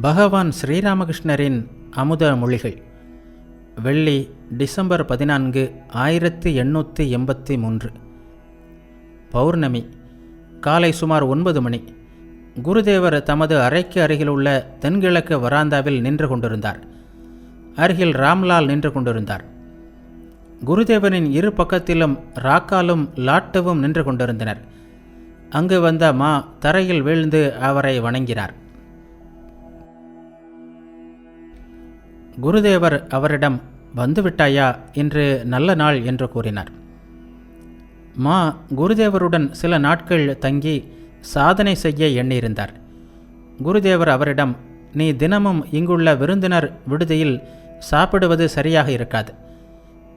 பகவான் ஸ்ரீராமகிருஷ்ணரின் அமுத மொழிகள். வெள்ளி டிசம்பர் பதினான்கு ஆயிரத்தி எண்ணூற்றி எண்பத்தி மூன்று. பௌர்ணமி காலை சுமார் ஒன்பது மணி. குருதேவர் தமது அறைக்கு அருகிலுள்ள தென்கிழக்கு வராந்தாவில் நின்று கொண்டிருந்தார். அருகில் ராம்லால் நின்று கொண்டிருந்தார். குருதேவனின் இரு பக்கத்திலும் ராக்காலும் லாட்டுவும் நின்று கொண்டிருந்தனர். அங்கு வந்த மா தரையில் வீழ்ந்து அவரை வணங்கினார். குருதேவர் அவரிடம் வந்துவிட்டாயா? இன்று நல்ல நாள் என்று கூறினார். மா குருதேவருடன் சில நாட்கள் தங்கி சாதனை செய்ய எண்ணியிருந்தார். குருதேவர் அவரிடம் நீ தினமும் இங்குள்ள விருந்தினர் விடுதியில் சாப்பிடுவது சரியாக இருக்காது.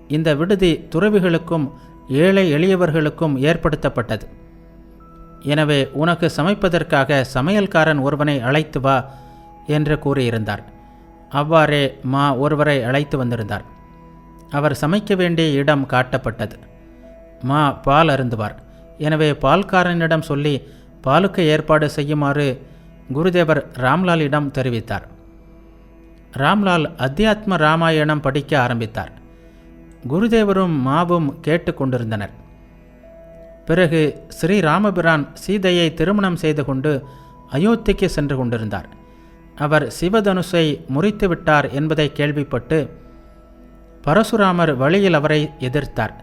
இந்த விடுதி துறவிகளுக்கும் ஏழை எளியவர்களுக்கும் ஏற்படுத்தப்பட்டது. எனவே உனக்கு சமைப்பதற்காக சமையல்காரன் ஒருவனை அழைத்து வா என்று கூறியிருந்தார். அவ்வாறே மா ஒருவரை அழைத்து வந்திருந்தார். அவர் சமைக்க வேண்டிய இடம் காட்டப்பட்டது. மா பால் அருந்துவார். எனவே பால்காரனிடம் சொல்லி பாலுக்கு ஏற்பாடு செய்யுமாறு குருதேவர் ராம்லாலிடம் தெரிவித்தார். ராம்லால் அத்தியாத்ம ராமாயணம் படிக்க ஆரம்பித்தார். குருதேவரும் மாவும் கேட்டுக்கொண்டிருந்தனர் பிறகு ஸ்ரீ ராமபிரான் சீதையை திருமணம் செய்து கொண்டு அயோத்திக்கு சென்று கொண்டிருந்தார். அவர் சிவதனுஷை முறித்து விட்டார் என்பதை கேள்விப்பட்டு பரசுராமர் வழியில் அவரை எதிர்த்தார்.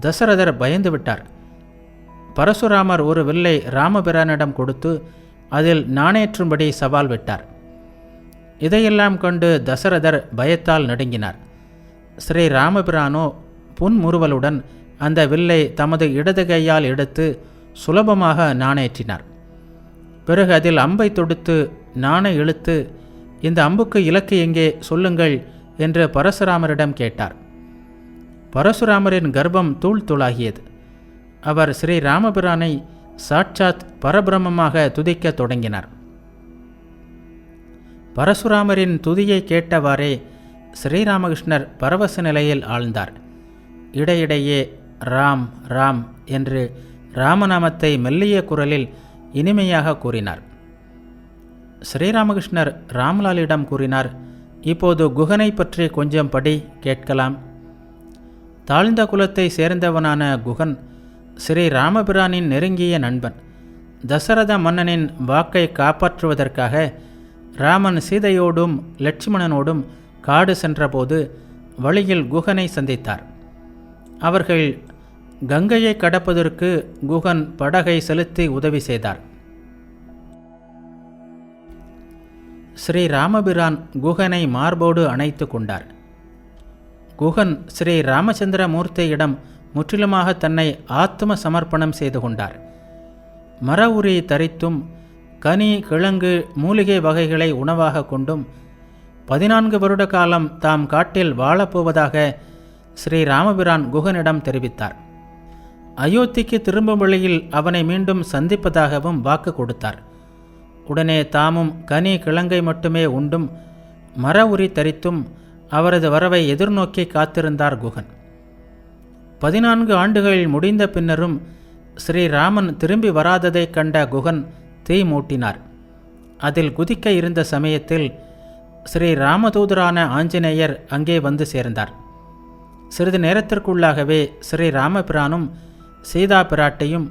தசரதர் பயந்து விட்டார். பரசுராமர் ஒரு வில்லை ராமபிரானிடம் கொடுத்து அதில் நாணேற்றும்படி சவால் விட்டார். இதையெல்லாம் கண்டு தசரதர் பயத்தால் நடுங்கினார். ஸ்ரீ ராமபிரானோ புன்முறுவலுடன் அந்த வில்லை தமது இடது கையால் எடுத்து சுலபமாக நாணேற்றினார். பிறகு அதில் அம்பை தொடுத்து நாண இழுத்து இந்த அம்புக்கு இலக்கு எங்கே? சொல்லுங்கள் என்று பரசுராமரிடம் கேட்டார். பரசுராமரின் கர்ப்பம் தூள் தூளாகியது. அவர் ஸ்ரீ ராமபிரானை சாட்சாத் பரபிரமமாக துதிக்கத் தொடங்கினார். பரசுராமரின் துதியை கேட்டவாறே ஸ்ரீராமகிருஷ்ணர் பரவச நிலையில் ஆழ்ந்தார். இடையிடையே ராம் ராம் என்று ராமநாமத்தை மெல்லிய குரலில் இனிமையாக கூறினார். ஸ்ரீராமகிருஷ்ணர் ராம்லாலிடம் கூறினார் இப்போது குகனை பற்றி கொஞ்சம் படி கேட்கலாம். தாழ்ந்த குலத்தை சேர்ந்தவனான குகன் ஸ்ரீ ராமபிரானின் நெருங்கிய நண்பன் தசரத மன்னனின் வாக்கை காப்பாற்றுவதற்காக ராமன் சீதையோடும் லட்சுமணனோடும் காடு சென்றபோது வழியில் குகனை சந்தித்தார். அவர்கள் கங்கையை கடப்பதற்கு குகன் படகை செலுத்தி உதவி செய்தார். ஸ்ரீ ராமபிரான் குகனை மார்போடு அணைத்து கொண்டார். குகன் ஸ்ரீ ராமச்சந்திர மூர்த்தியிடம் முற்றிலுமாக தன்னை ஆத்ம சமர்ப்பணம் செய்து கொண்டார். மர உரி தரித்தும் கனி கிழங்கு மூலிகை வகைகளை உணவாக கொண்டும் பதினான்கு வருட காலம் தாம் காட்டில் வாழப்போவதாக ஸ்ரீ ராமபிரான் குகனிடம் தெரிவித்தார். அயோத்திக்கு திரும்பும் வழியில் அவனை மீண்டும் சந்திப்பதாகவும் வாக்கு கொடுத்தார். உடனே தாமும் கனி கிழங்கை மட்டுமே உண்டும் மர உரி தரித்தும் அவரது வரவை எதிர்நோக்கி காத்திருந்தார் குகன். பதினான்கு ஆண்டுகளில் முடிந்த பின்னரும் ஸ்ரீராமன் திரும்பி வராததைக் கண்ட குகன் தீ மூட்டினார். அதில் குதிக்க இருந்த சமயத்தில் ஸ்ரீ ராமதூதரான ஆஞ்சநேயர் அங்கே வந்து சேர்ந்தார். சிறிது நேரத்திற்குள்ளாகவே ஸ்ரீ ராமபிரானும் சீதா பிராட்டியும்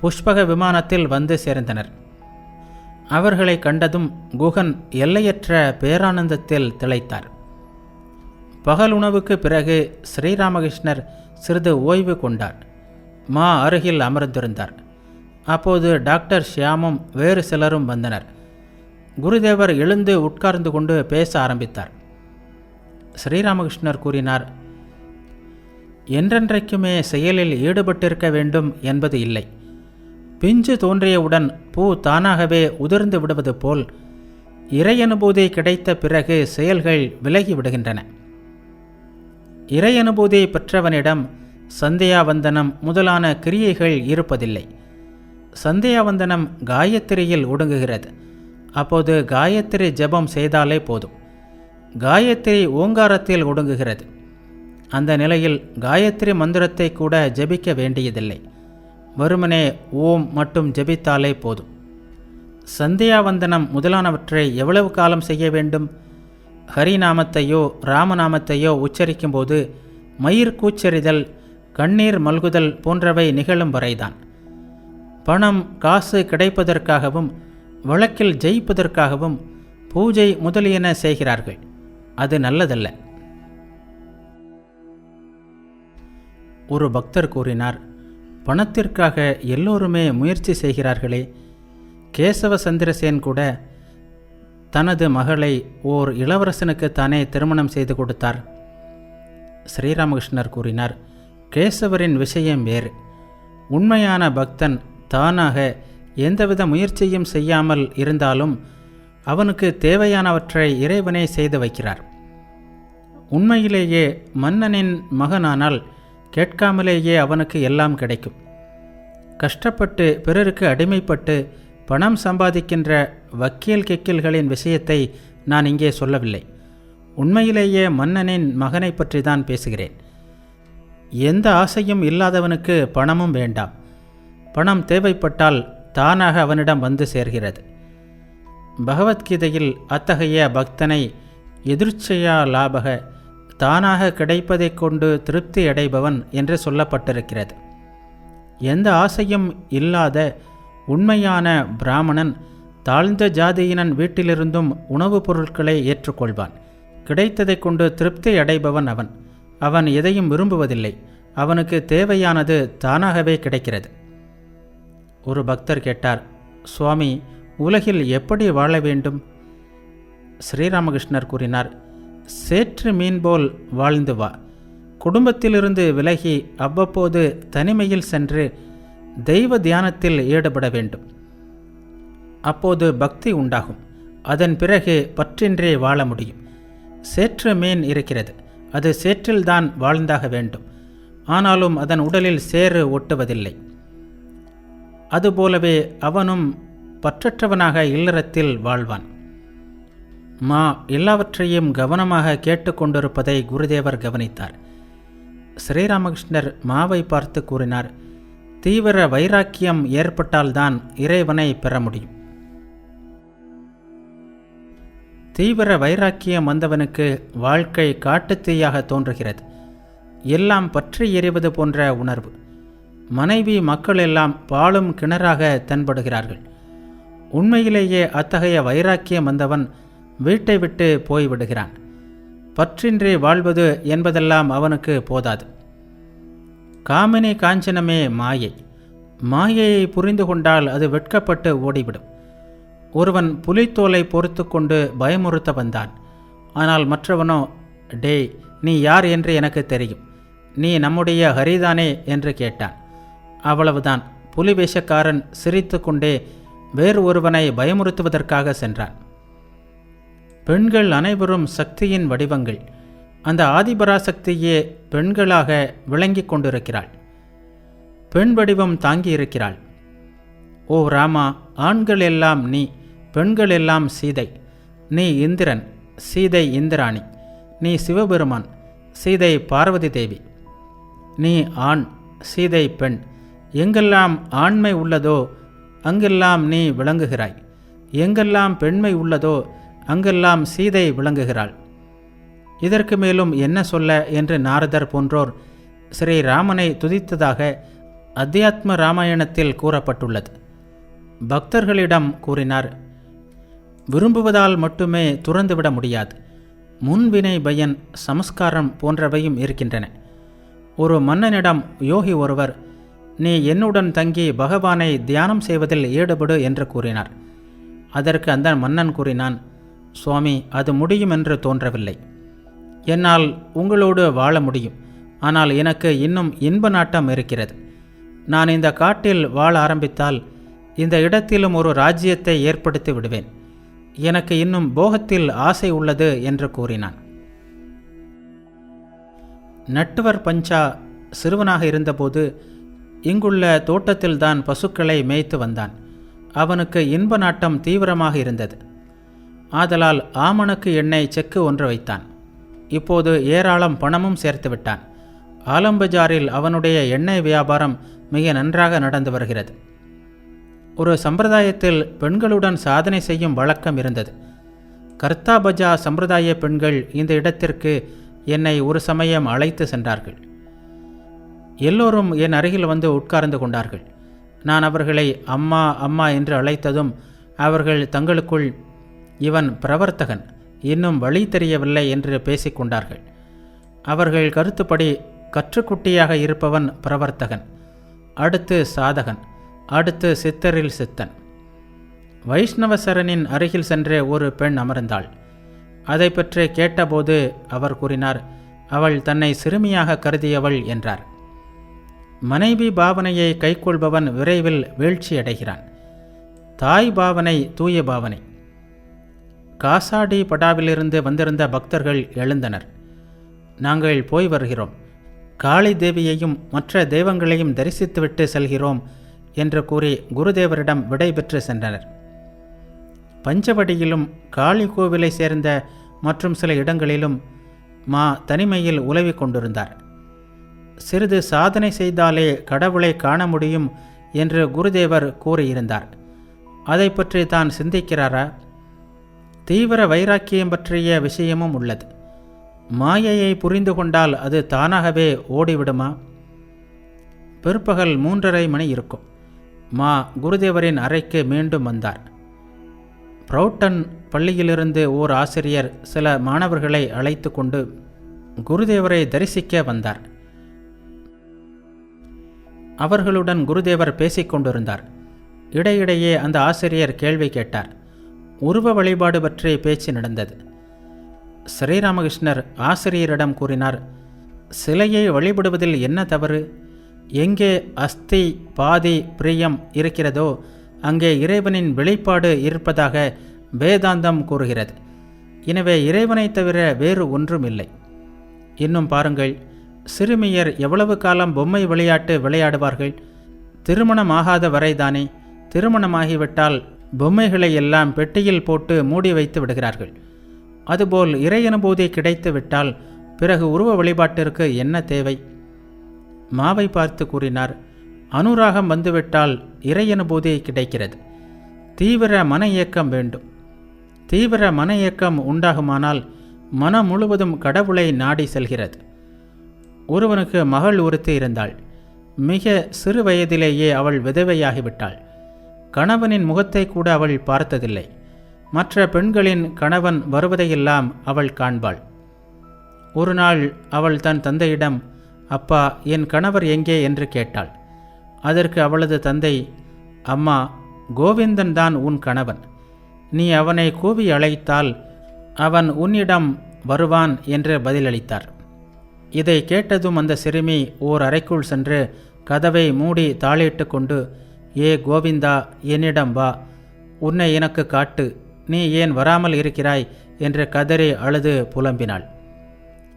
புஷ்பக விமானத்தில் வந்து சேர்ந்தனர். அவர்களை கண்டதும் குகன் எல்லையற்ற பேரானந்தத்தில் திளைத்தார். பகல் உணவுக்கு பிறகு ஸ்ரீராமகிருஷ்ணர் சிறிது ஓய்வு கொண்டார். மா அருகில் அமர்ந்திருந்தார். அப்போது டாக்டர் ஷியாமும் வேறு சிலரும் வந்தனர். குருதேவர் எழுந்து உட்கார்ந்து கொண்டு பேச ஆரம்பித்தார். ஸ்ரீராமகிருஷ்ணர் கூறினார் என்றென்றைக்குமே செயலில் ஈடுபட்டிருக்க வேண்டும் என்பது இல்லை. பிஞ்சு தோன்றியவுடன் பூ தானாகவே உதிர்ந்து விடுவது போல் இறையனுபூதி கிடைத்த பிறகு செயல்கள் விலகி விடுகின்றன. இறையனுபூதி பெற்றவனிடம் சந்தியாவந்தனம் முதலான கிரியைகள் இருப்பதில்லை. சந்தியாவந்தனம் காயத்திரியில் ஒடுங்குகிறது. அப்போது காயத்ரி ஜெபம் செய்தாலே போதும். காயத்ரி ஓங்காரத்தில் ஒடுங்குகிறது. அந்த நிலையில் காயத்ரி மந்திரத்தை கூட ஜெபிக்க வேண்டியதில்லை. வெறுமனே ஓம் மட்டும் ஜெபித்தாலே போதும். சந்தியாவந்தனம் முதலானவற்றை எவ்வளவு காலம் செய்ய வேண்டும்? ஹரிநாமத்தையோ ராமநாமத்தையோ உச்சரிக்கும்போது மயிர் கூச்சரிதல் கண்ணீர் மல்குதல் போன்றவை நிகழும் வரைதான். பணம் காசு கிடைப்பதற்காகவும் வழக்கில் ஜெயிப்பதற்காகவும் பூஜை முதலியன செய்கிறார்கள். அது நல்லதல்ல. ஒரு பக்தர் கூறினார் பணத்திற்காக எல்லோருமே முயற்சி செய்கிறார்களே. கேசவ சந்திரசேன் கூட தனது மகளை ஓர் இளவரசனுக்கு தானே திருமணம் செய்து கொடுத்தார். ஸ்ரீராமகிருஷ்ணர் கூறினார் கேசவரின் விஷயம் வேறு. உண்மையான பக்தன் தானாக எந்தவித முயற்சியும் செய்யாமல் இருந்தாலும் அவனுக்கு தேவையானவற்றை இறைவனே செய்து வைக்கிறார். உண்மையிலேயே மன்னனின் மகனானால் கேட்காமலேயே அவனுக்கு எல்லாம் கிடைக்கும். கஷ்டப்பட்டு பிறருக்கு அடிமைப்பட்டு பணம் சம்பாதிக்கின்ற வக்கீல் கெக்கில்களின் விஷயத்தை நான் இங்கே சொல்லவில்லை. உண்மையிலேயே மன்னனின் மகனை பற்றி தான் பேசுகிறேன். எந்த ஆசையும் இல்லாதவனுக்கு பணமும் வேண்டாம். பணம் தேவைப்பட்டால் தானாக அவனிடம் வந்து சேர்கிறது. பகவத்கீதையில் அத்தகைய பக்தனை எதிர்ச்சையா லாபக தானாக கிடைப்பதைக் கொண்டு திருப்தி அடைபவன் என்று சொல்லப்பட்டிருக்கிறது. எந்த ஆசையும் இல்லாத உண்மையான பிராமணன் தாழ்ந்த ஜாதியினன் வீட்டிலிருந்தும் உணவுப் பொருட்களை ஏற்றுக்கொள்வான். கிடைத்ததைக் கொண்டு திருப்தி அடைபவன் அவன். அவன் எதையும் விரும்புவதில்லை. அவனுக்கு தேவையானது தானாகவே கிடைக்கிறது. ஒரு பக்தர் கேட்டார் சுவாமி உலகில் எப்படி வாழ வேண்டும்? ஸ்ரீராமகிருஷ்ணர் கூறினார் சேற்று மீன் போல் வாழ்ந்து வா. குடும்பத்திலிருந்து விலகி அவ்வப்போது தனிமையில் சென்று தெய்வ தியானத்தில் ஈடுபட வேண்டும். அப்போது பக்தி உண்டாகும். அதன் பிறகு பற்றின்றே வாழ முடியும். சேற்று மீன் இருக்கிறது. அது சேற்றில்தான் வாழ்ந்தாக வேண்டும். ஆனாலும் அதன் உடலில் சேறு ஒட்டுவதில்லை. அதுபோலவே அவனும் பற்றற்றவனாக இல்லறத்தில் வாழ்வான். மா எல்லாவற்றையும் கவனமாக கேட்டுக்கொண்டிருப்பதை குருதேவர் கவனித்தார். ஸ்ரீராமகிருஷ்ணர் மாவை பார்த்து கூறினார் தீவிர வைராக்கியம் ஏற்பட்டால்தான் இறைவனை பெற முடியும். தீவிர வைராக்கியம் வந்தவனுக்கு வாழ்க்கை காட்டுத்தீயாக தோன்றுகிறது. எல்லாம் பற்றி எறிவது போன்ற உணர்வு. மனைவி மக்கள் எல்லாம் பாலும் கிணறாக தென்படுகிறார்கள். உண்மையிலேயே அத்தகைய வைராக்கியம் வந்தவன் வீட்டை விட்டு போய்விடுகிறான். பற்றின்றி வாழ்வது என்பதெல்லாம் அவனுக்கு போதாது. காமினி காஞ்சனமே மாயை. மாயையை புரிந்து கொண்டால் அது வெட்கப்பட்டு ஓடிவிடும். ஒருவன் புலித்தோலை பொறுத்து கொண்டு பயமுறுத்த வந்தான். ஆனால் மற்றவனோ டே நீ யார் என்று எனக்கு தெரியும். நீ நம்முடைய ஹரிதானே என்று கேட்டான். அவ்வளவுதான். புலி வேஷக்காரன் சிரித்து கொண்டே வேறு ஒருவனை பயமுறுத்துவதற்காக சென்றான். பெண்கள் அனைவரும் சக்தியின் வடிவங்கள். அந்த ஆதிபராசக்தியே பெண்களாக விளங்கிக் கொண்டிருக்கிறாள். பெண் வடிவம் தாங்கியிருக்கிறாள். ஓ ராமா ஆண்கள் எல்லாம் நீ பெண்கள் எல்லாம் சீதை. நீ இந்திரன் சீதை இந்திராணி. நீ சிவபெருமான் சீதை பார்வதி தேவி. நீ ஆண் சீதை பெண். எங்கெல்லாம் ஆண்மை உள்ளதோ அங்கெல்லாம் நீ விளங்குகிறாய். எங்கெல்லாம் பெண்மை உள்ளதோ அங்கெல்லாம் சீதை விளங்குகிறாள். இதற்கு மேலும் என்ன சொல்ல என்று நாரதர் போன்றோர் ஸ்ரீ ராமனை துதித்ததாக அத்தியாத்ம ராமாயணத்தில் கூறப்பட்டுள்ளது. பக்தர்களிடம் கூறினார் விரும்புவதால் மட்டுமே துறந்துவிட முடியாது. முன்வினை பயன் சமஸ்காரம் போன்றவையும் இருக்கின்றன. ஒரு மன்னனிடம் யோகி ஒருவர் நீ என்னுடன் தங்கி பகவானை தியானம் செய்வதில் ஈடுபடு என்று கூறினார். அதற்கு அந்த மன்னன் கூறினான் சுவாமி அது முடியும் என்று தோன்றவில்லை. என்னால் உங்களோடு வாழ முடியும். ஆனால் எனக்கு இன்னும் இன்ப நாட்டம் இருக்கிறது. நான் இந்த காட்டில் வாழ ஆரம்பித்தால் இந்த இடத்திலும் ஒரு ராஜ்யத்தை ஏற்படுத்தி விடுவேன். எனக்கு இன்னும் போகத்தில் ஆசை உள்ளது என்று கூறினான். நட்டுவர் பஞ்சா சிறுவனாக இருந்தபோது இங்குள்ள தோட்டத்தில்தான் பசுக்களை மேய்த்து வந்தான். அவனுக்கு இன்ப நாட்டம் தீவிரமாக இருந்தது. ஆதலால் ஆமணக்கு எண்ணெய் செக்கு ஒன்று வைத்தான். இப்போது ஏராளம் பணமும் சேர்த்து விட்டான். ஆலம்பஜாரில் அவனுடைய எண்ணெய் வியாபாரம் மிக நன்றாக நடந்து வருகிறது. ஒரு சம்பிரதாயத்தில் பெண்களுடன் சாதனை செய்யும் வழக்கம் இருந்தது. கர்த்தாபஜா சம்பிரதாய பெண்கள் இந்த இடத்திற்கு என்னை ஒரு சமயம் அழைத்து சென்றார்கள். எல்லோரும் என் அருகில் வந்து உட்கார்ந்து கொண்டார்கள். நான் அவர்களை அம்மா அம்மா என்று அழைத்ததும் அவர்கள் தங்களுக்குள் இவன் பிரவர்த்தகன் இன்னும் வழி தெரியவில்லை என்று பேசிக்கொண்டார்கள். அவர்கள் கருத்துப்படி கற்றுக்குட்டியாக இருப்பவன் பிரவர்த்தகன் அடுத்து சாதகன் அடுத்து சித்தரில் சித்தன். வைஷ்ணவசரனின் அருகில் சென்று ஒரு பெண் அமர்ந்தாள். அதை பற்றி கேட்டபோது அவர் கூறினார் அவள் தன்னை சிறுமியாக கருதியவள் என்றார். மனைவி பாவனையை கைக்கொள்பவன் விரைவில் வீழ்ச்சியடைகிறான். தாய் பாவனை தூய பாவனை. காசாடி படாவிலிருந்து வந்திருந்த பக்தர்கள் எழுந்தனர். நாங்கள் போய் வருகிறோம். காளி தேவியையும் மற்ற தெய்வங்களையும் தரிசித்துவிட்டு செல்கிறோம் என்று கூறி குருதேவரிடம் விடை பெற்று சென்றனர். பஞ்சவடியிலும் காளி கோவிலை சேர்ந்த மற்றும் சில இடங்களிலும் மா தனிமையில் உலவிக் கொண்டிருந்தார். சிறிது சாதனை செய்தாலே கடவுளை காண முடியும் என்று குருதேவர் கூறியிருந்தார். அதை பற்றி தான் சிந்திக்கிறாரா? தீவிர வைராக்கியம் பற்றிய விஷயமும் உள்ளது. மாயையை புரிந்து கொண்டால் அது தானாகவே ஓடிவிடுமா? பிற்பகல் மூன்றரை மணி இருக்கும். மா குருதேவரின் அறைக்கு மீண்டும் வந்தார். ப்ரௌட்டன் பள்ளியிலிருந்து ஓர் ஆசிரியர் சில மாணவர்களை அழைத்து கொண்டு குருதேவரை தரிசிக்க வந்தார். அவர்களுடன் குருதேவர் பேசிக்கொண்டிருந்தார் இடையிடையே அந்த ஆசிரியர் கேள்வி கேட்டார். உருவ வழிபாடு பற்றி பேச்சு நடந்தது. ஸ்ரீராமகிருஷ்ணர் ஆசிரியரிடம் கூறினார் சிலையை வழிபடுவதில் என்ன தவறு? எங்கே அஸ்தி பாதி பிரியம் இருக்கிறதோ அங்கே இறைவனின் வெளிப்பாடு இருப்பதாக வேதாந்தம் கூறுகிறது. எனவே இறைவனைத் தவிர வேறு ஒன்றும் இல்லை இன்னும் பாருங்கள் சிறுமியர் எவ்வளவு காலம் பொம்மை விளையாட்டு விளையாடுவார்கள்? திருமணமாகாத வரைதானே திருமணமாகிவிட்டால் பொம்மைகளை எல்லாம் பெட்டியில் போட்டு மூடி வைத்து விடுகிறார்கள். அதுபோல் இறை அனுபூதி கிடைத்து விட்டால் பிறகு உருவ வழிபாட்டிற்கு என்ன தேவை? மாவை பார்த்து கூறினார் அனுராகம் வந்துவிட்டால் இறை அனுபூதி கிடைக்கிறது. தீவிர மன இயக்கம் வேண்டும். தீவிர மன இயக்கம் உண்டாகுமானால் மனம் முழுவதும் கடவுளை நாடி செல்கிறது. ஒருவனுக்கு மகள் ஒருத்தி இருந்தாள். மிக சிறு வயதிலேயே அவள் விதவையாகிவிட்டாள். கணவனின் முகத்தை கூட அவள் பார்த்ததில்லை. மற்ற பெண்களின் கணவன் வருவதையெல்லாம் அவள் காண்பாள். ஒரு நாள் அவள் தன் தந்தையிடம் அப்பா என் கணவர் எங்கே? என்று கேட்டாள். அதற்கு அவளது தந்தை அம்மா கோவிந்தன் தான் உன் கணவன். நீ அவனை கூவி அழைத்தால் அவன் உன்னிடம் வருவான் என்று பதிலளித்தார். இதை கேட்டதும் அந்த சிறுமி ஓர் அறைக்குள் சென்று கதவை மூடி தாளிட்டு கொண்டு ஏ கோவிந்தா என்னிடம் வா. உன்னை எனக்கு காட்டு. நீ ஏன் வராமல் இருக்கிறாய்? என்று கதறி அழுது புலம்பினாள்.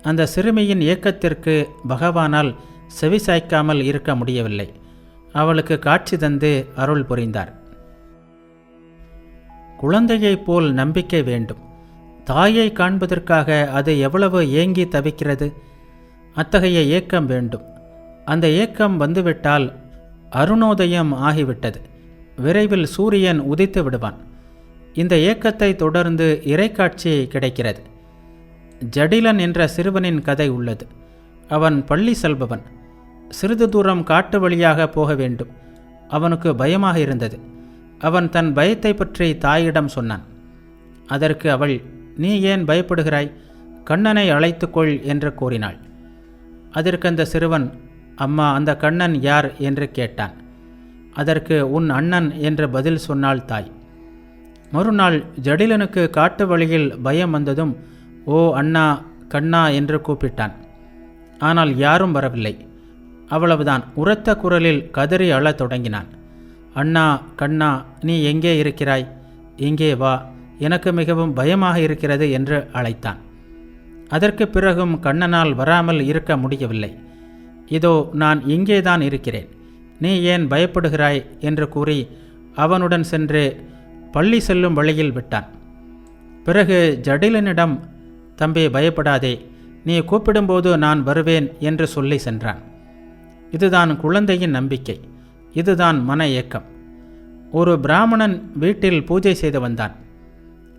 அந்த சிறுமியின் இயக்கத்திற்கு பகவானால் செவிசாய்க்காமல் இருக்க முடியவில்லை. அவளுக்கு காட்சி தந்து அருள் புரிந்தார். குழந்தையைப் போல் நம்பிக்கை வேண்டும். தாயை காண்பதற்காக அது எவ்வளவு ஏங்கி தவிக்கிறது? அத்தகைய ஏக்கம் வேண்டும். அந்த ஏக்கம் வந்துவிட்டால் அருணோதயம் ஆகிவிட்டது. விரைவில் சூரியன் உதித்து விடுவான். இந்த ஏக்கத்தை தொடர்ந்து இறைக்காட்சி கிடைக்கிறது. ஜடிலன் என்ற சிறுவனின் கதை உள்ளது. அவன் பள்ளி செல்பவன். சிறிது தூரம் காட்டு வழியாக போக வேண்டும். அவனுக்கு பயமாக இருந்தது. அவன் தன் பயத்தை பற்றி தாயிடம் சொன்னான். அதற்கு அவள் நீ ஏன் பயப்படுகிறாய்? கண்ணனை அழைத்துக்கொள் என்று கூறினாள். அதற்கு அந்த சிறுவன் அம்மா அந்த கண்ணன் யார்? என்று கேட்டான். அதற்கு உன் அண்ணன் என்று பதில் சொன்னாள் தாய். மறுநாள் ஜடிலனுக்கு காட்டு வழியில் பயம் வந்ததும் ஓ அண்ணா கண்ணா என்று கூப்பிட்டான். ஆனால் யாரும் வரவில்லை. அவ்வளவுதான் உரத்த குரலில் கதறி அழத் தொடங்கினான். அண்ணா கண்ணா நீ எங்கே இருக்கிறாய்? இங்கே வா. எனக்கு மிகவும் பயமாக இருக்கிறது என்று அழைத்தான். அதற்கு பிறகும் கண்ணனால் வராமல் இருக்க முடியவில்லை. இதோ நான் இங்கேதான் இருக்கிறேன். நீ ஏன் பயப்படுகிறாய்? என்று கூறி அவனுடன் சென்று பள்ளி செல்லும் வழியில் விட்டான். பிறகு ஜடிலனிடம் தம்பி பயப்படாதே. நீ கூப்பிடும்போது நான் வருவேன் என்று சொல்லி சென்றான். இதுதான் குழந்தையின் நம்பிக்கை. இதுதான் மன ஏக்கம். ஒரு பிராமணன் வீட்டில் பூஜை செய்து வந்தான்.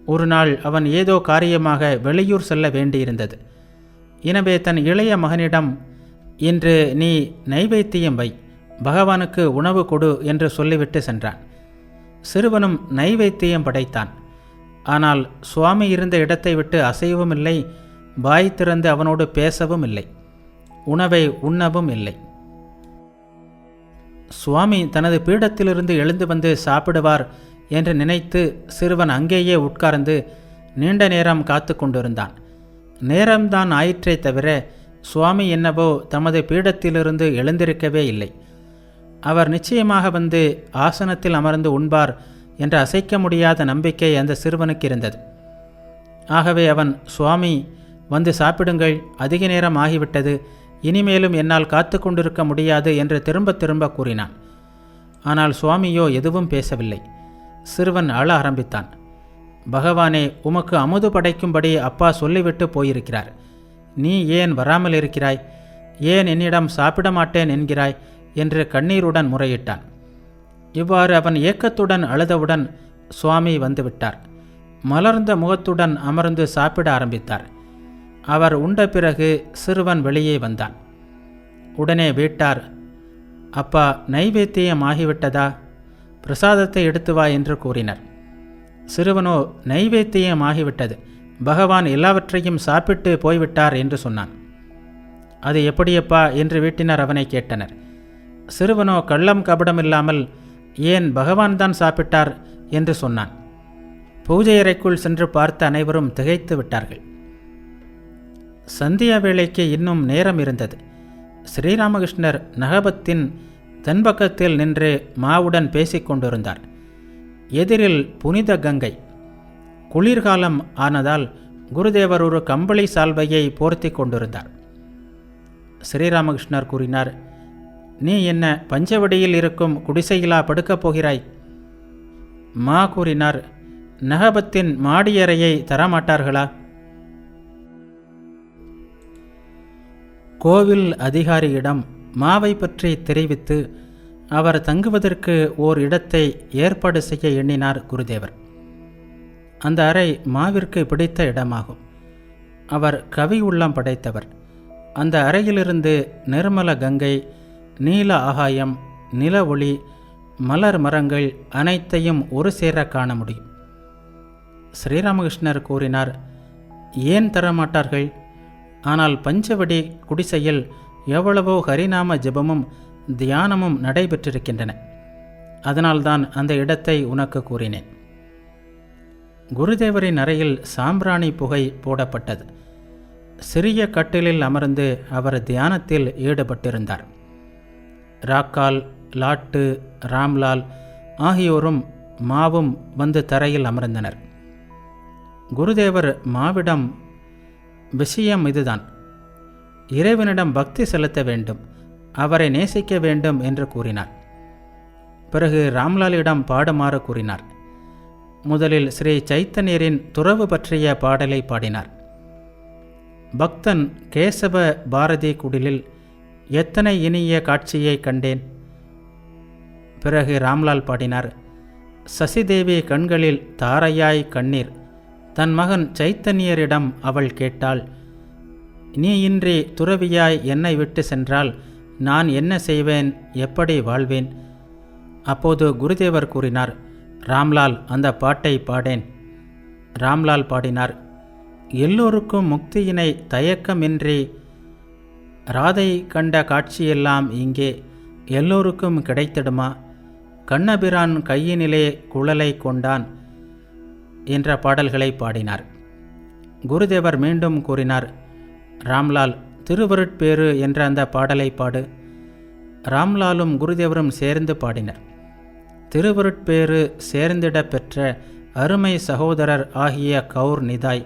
ஒரு நாள் அவன் ஏதோ காரியமாக வெளியூர் செல்ல வேண்டியிருந்தது. எனவே தன் இளைய மகனிடம் இன்று நீ நைவேத்தியம் வை பகவானுக்கு உணவு கொடு என்று சொல்லிவிட்டு சென்றான். சிறுவனும் நைவேத்தியம் படைத்தான். ஆனால் சுவாமி இருந்த இடத்தை விட்டு அசையவும் இல்லை வாய் திறந்து அவனோடு பேசவும் இல்லை உணவை உண்ணவும் இல்லை. சுவாமி தனது பீடத்திலிருந்து எழுந்து வந்து சாப்பிடுவார் என்று நினைத்து சிறுவன் அங்கேயே உட்கார்ந்து நீண்ட நேரம் காத்து கொண்டிருந்தான் நேரம்தான் ஆயிற்றே தவிர சுவாமி என்னவோ தமது பீடத்திலிருந்து எழுந்திருக்கவே இல்லை. அவர் நிச்சயமாக வந்து ஆசனத்தில் அமர்ந்து உண்பார் என்ற அசைக்க முடியாத நம்பிக்கை அந்த சிறுவனுக்கு இருந்தது. ஆகவே அவன் சுவாமி வந்து சாப்பிடுங்கள் அதிக நேரம் ஆகிவிட்டது இனிமேலும் என்னால் காத்து கொண்டிருக்க முடியாது என்று திரும்ப திரும்ப கூறினான். ஆனால் சுவாமியோ எதுவும் பேசவில்லை. சிறுவன் அழ ஆரம்பித்தான். பகவானே உமக்கு அமுது படைக்கும்படி அப்பா சொல்லிவிட்டு போயிருக்கிறார். நீ ஏன் வராமல் இருக்கிறாய்? ஏன் என்னிடம் சாப்பிட மாட்டேன் என்கிறாய்? என்று கண்ணீருடன் முறையிட்டான். இவ்வாறு அவன் ஏக்கத்துடன் அழுதவுடன் சுவாமி வந்துவிட்டார். மலர்ந்த முகத்துடன் அமர்ந்து சாப்பிட ஆரம்பித்தார். அவர் உண்ட பிறகு சிறுவன் வெளியே வந்தான். உடனே வீட்டார் அப்பா நைவேத்தியம் ஆகிவிட்டதா பிரசாதத்தை எடுத்து வா என்று கூறினர். சிறுவனோ நைவேத்தியம் ஆகிவிட்டது பகவான் எல்லாவற்றையும் சாப்பிட்டு போய்விட்டார் என்று சொன்னான். அது எப்படியப்பா என்று வீட்டினர் அவனை கேட்டனர். சிறுவனோ கள்ளம் கபடமில்லாமல் ஏன் பகவான் தான் சாப்பிட்டார் என்று சொன்னான். பூஜை அறைக்குள் சென்று பார்த்த அனைவரும் திகைத்து விட்டார்கள். சந்தியா வேளைக்கு இன்னும் நேரம் இருந்தது. ஸ்ரீராமகிருஷ்ணர் நகபத்தின் தென்பக்கத்தில் நின்று மாவுடன் பேசிக் கொண்டிருந்தார் எதிரில் புனித கங்கை குளிர்காலம் ஆனதால் குருதேவர் ஒரு கம்பளி சால்வையை போர்த்தி கொண்டிருந்தார். ஸ்ரீராமகிருஷ்ணர் கூறினார் நீ என்ன பஞ்சவடியில் இருக்கும் குடிசையிலா படுக்கப் போகிறாய்? மா கூறினார் நகபத்தின் மாடியறையை தரமாட்டார்களா? கோவில் அதிகாரியிடம் மாவை பற்றி தெரிவித்து அவர் தங்குவதற்கு ஓர் இடத்தை ஏற்பாடு செய்ய எண்ணினார் குருதேவர். அந்த அறை மாவிற்கு பிடித்த இடமாகும். அவர் கவி உள்ளம் படைத்தவர். அந்த அறையிலிருந்து நிர்மல கங்கை நீல ஆகாயம் நில ஒளி மலர் மரங்கள் அனைத்தையும் ஒரு சேர காண முடியும். ஸ்ரீராமகிருஷ்ணர் கூறினார் ஏன் தரமாட்டார்கள்? ஆனால் பஞ்சவடி குடிசையில் எவ்வளவோ ஹரிநாம ஜெபமும் தியானமும் நடைபெற்றிருக்கின்றன. அதனால்தான் அந்த இடத்தை உனக்கு கூறினேன். குருதேவரின் அறையில் சாம்பிராணி புகை போடப்பட்டது. சிறிய கட்டிலில் அமர்ந்து அவர் தியானத்தில் ஈடுபட்டிருந்தார். ராக்கால் லாட்டு ராம்லால் ஆகியோரும் மாவும் வந்து தரையில் அமர்ந்தனர். குருதேவர் மாவிடம் விஷயம் இதுதான். இறைவனிடம் பக்தி செலுத்த வேண்டும். அவரை நேசிக்க வேண்டும் என்று கூறினார். பிறகு ராம்லாலிடம் பாடுமாறு கூறினார். முதலில் ஸ்ரீ சைத்தன்யரின் துறவு பற்றிய பாடலை பாடினார். பக்தன் கேசவ பாரதி குடிலில் எத்தனை இனிய காட்சியை கண்டேன்? பிறகு ராம்லால் பாடினார் சசிதேவி கண்களில் தாரையாய் கண்ணீர். தன் மகன் சைத்தன்யரிடம் அவள் கேட்டாள் நீ இன்றி துறவியாய் என்னை விட்டு சென்றால் நான் என்ன செய்வேன்? எப்படி வாழ்வேன்? அப்போது குருதேவர் கூறினார் ராம்லால் அந்த பாட்டை பாடேன். ராம்லால் பாடினார் எல்லோருக்கும் முக்தியினை தயக்கமின்றி ராதை கண்ட காட்சியெல்லாம் இங்கே எல்லோருக்கும் கிடைத்திடுமா? கண்ணபிரான் கையினிலே குழலை கொண்டான் என்ற பாடல்களை பாடினார். குருதேவர் மீண்டும் கூறினார் ராம்லால் திருவருட்பேறு என்ற அந்த பாடலை பாடு. ராம்லாலும் குருதேவரும் சேர்ந்து பாடினர். திருவருட்பேறு சேர்ந்திட பெற்ற அருமை சகோதரர் ஆகிய கௌர் நிதாய்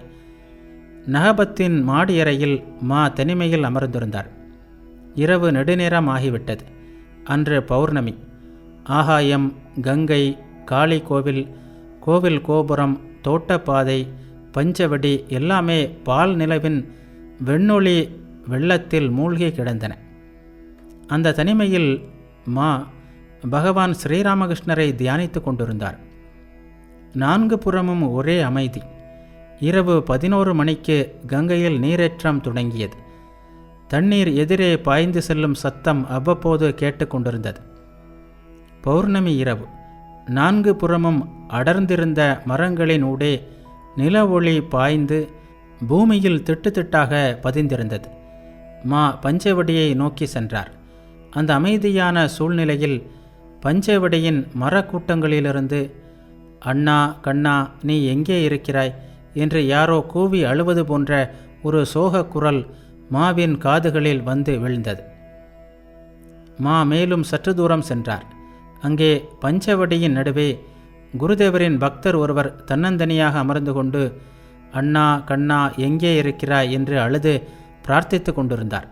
நகபத்தின் மாடியறையில் மா தனிமையில் அமர்ந்திருந்தார். இரவு நெடுநேரம் ஆகிவிட்டது அன்று பௌர்ணமி. ஆகாயம் கங்கை காளி கோவில் கோவில் கோபுரம் தோட்டப்பாதை பஞ்சவடி எல்லாமே பால் நிலவின் வெண்ணொளி வெள்ளத்தில் மூழ்கி கிடந்தன. அந்த தனிமையில் மா பகவான் ஸ்ரீராமகிருஷ்ணரை தியானித்து கொண்டிருந்தார். நான்கு புறமும் ஒரே அமைதி. இரவு பதினோரு மணிக்கு கங்கையில் நீரேற்றம் தொடங்கியது. தண்ணீர் எதிரே பாய்ந்து செல்லும் சத்தம் அவ்வப்போது கேட்டுக்கொண்டிருந்தது பௌர்ணமி இரவு. நான்கு புறமும் அடர்ந்திருந்த மரங்களின் ஊடே நில ஒளி பாய்ந்து பூமியில் திட்டு திட்டாக பதிந்திருந்தது. மா பஞ்சவடியை நோக்கி சென்றார். அந்த அமைதியான சூழ்நிலையில் பஞ்சவடியின் மரக்கூட்டங்களிலிருந்து அண்ணா கண்ணா நீ எங்கே இருக்கிறாய்? என்று யாரோ கூவி அழுவது போன்ற ஒரு சோக குரல் மாவின் காதுகளில் வந்து விழுந்தது. மா மேலும் சற்று தூரம் சென்றார். அங்கே பஞ்சவடியின் நடுவே குருதேவரின் பக்தர் ஒருவர் தன்னந்தனியாக அமர்ந்து கொண்டு அண்ணா கண்ணா எங்கே இருக்கிறாய்? என்று அழுது பிரார்த்தித்து கொண்டிருந்தார்.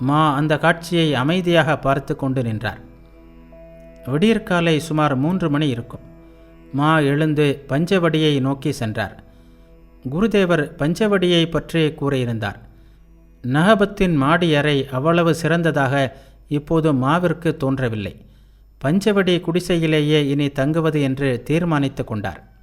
மா அந்த காட்சியை அமைதியாக பார்த்து கொண்டு நின்றார். விடியற்காலை சுமார் மூன்று மணி இருக்கும். மா எழுந்து பஞ்சவடியை நோக்கி சென்றார். குருதேவர் பஞ்சவடியை பற்றி கூறியிருந்தார். நகபத்தின் மாடி அறை அவ்வளவு சிறந்ததாக இப்போது மாவிற்கு தோன்றவில்லை. பஞ்சவடி குடிசையிலேயே இனி தங்குவது என்று தீர்மானித்து கொண்டார்.